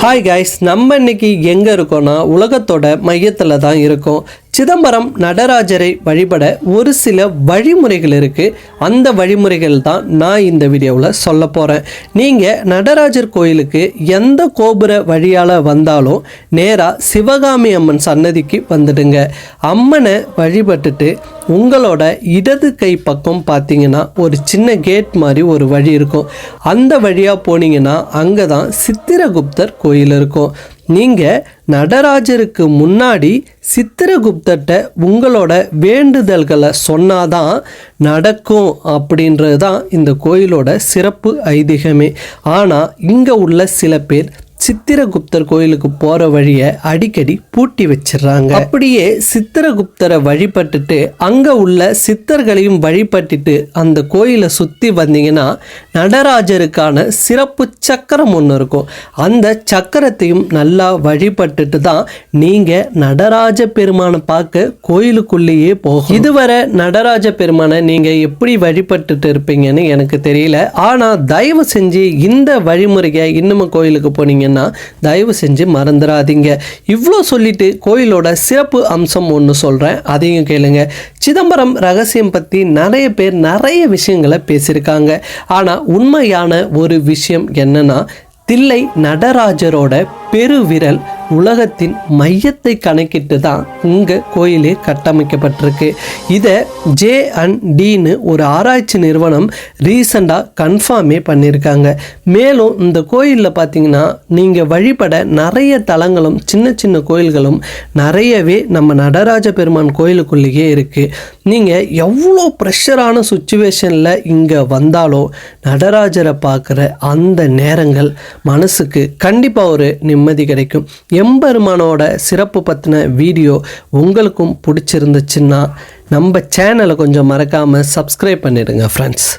Hi guys நம்ம இன்னைக்கு எங்கே இருக்கோன்னா உலகத்தோட மையத்தில் தான் இருக்கோம். சிதம்பரம் நடராஜரை வழிபட ஒரு சில வழிமுறைகள் இருக்குது அந்த வழிமுறைகள் தான் நான் இந்த வீடியோவில் சொல்ல போகிறேன் நீங்கள் நடராஜர் கோயிலுக்கு எந்த கோபுர வழியால் வந்தாலும் நேராக சிவகாமி அம்மன் சன்னதிக்கு வந்துடுங்க. அம்மனை வழிபட்டுட்டு உங்களோட இடது கை பக்கம் பார்த்தீங்கன்னா ஒரு சின்ன கேட் மாதிரி ஒரு வழி இருக்கும். அந்த வழியாக போனீங்கன்னா அங்கே தான் சித்திரகுப்தர் கோயில் இருக்கும். நீங்கள் நடராஜருக்கு முன்னாடி சித்திரகுப்தட்ட உங்களோட வேண்டுதல்களை சொன்னாதான் நடக்கும் அப்படின்றது தான் இந்த கோயிலோட சிறப்பு ஐதீகமே. ஆனால் இங்கே உள்ள சில பேர் சித்திரகுப்தர் கோயிலுக்கு போகிற வழியை அடிக்கடி பூட்டி வச்சிடுறாங்க. அப்படியே சித்திரகுப்தரை வழிபட்டுட்டு அங்கே உள்ள சித்தர்களையும் வழிபட்டுட்டு அந்த கோயிலை சுற்றி வந்தீங்கன்னா நடராஜருக்கான சிறப்பு சக்கரம் ஒன்று இருக்கும். அந்த சக்கரத்தையும் நல்லா வழிபட்டுட்டு தான் நீங்கள் நடராஜ பெருமானை பார்க்க கோயிலுக்குள்ளேயே போகும் இதுவரை நடராஜ பெருமானை நீங்கள் எப்படி வழிபட்டுட்டு இருப்பீங்கன்னு எனக்கு தெரியல. ஆனால் தயவு செஞ்சு இந்த வழிமுறையை இன்னமும் கோயிலுக்கு போனீங்கன்னா தயவு செஞ்சு மறந்துடாதீங்க. இவ்வளோ சொல்லிட்டு கோயிலோட சிறப்பு அம்சம் ஒன்று சொல்கிறேன் அதையும் கேளுங்க. சிதம்பரம் ரகசியம் பற்றி நிறைய பேர் நிறைய விஷயங்களை பேசியிருக்காங்க. ஆனால் உண்மையான ஒரு விஷயம் என்னன்னா தில்லை நடராஜரோட பெருவிரல் உலகத்தின் மையத்தை கணக்கிட்டு தான் இங்கே கோயிலே கட்டமைக்கப்பட்டிருக்கு. இதை ஜே அண்ட் டின்னு ஒரு ஆராய்ச்சி நிறுவனம் ரீசண்டாக கன்ஃபார்மே பண்ணியிருக்காங்க. மேலும் இந்த கோயிலில் பார்த்தீங்கன்னா நீங்கள் வழிபட நிறைய தலங்களும் சின்ன சின்ன கோயில்களும் நிறையவே நம்ம நடராஜ பெருமான் கோயிலுக்குள்ளேயே இருக்குது நீங்கள் எவ்வளோ ப்ரெஷரான சுச்சுவேஷனில் இங்கே வந்தாலோ நடராஜரை பார்க்குற அந்த நேரங்கள் மனசுக்கு கண்டிப்பாக ஒரு நிம்மதி கிடைக்கும். எம்பெருமானோட சிறப்பு பற்றின வீடியோ உங்களுக்கும் பிடிச்சிருந்துச்சுன்னா நம்ம சேனலை கொஞ்சம் மறக்காமல் சப்ஸ்கிரைப் பண்ணிடுங்க ஃப்ரெண்ட்ஸ்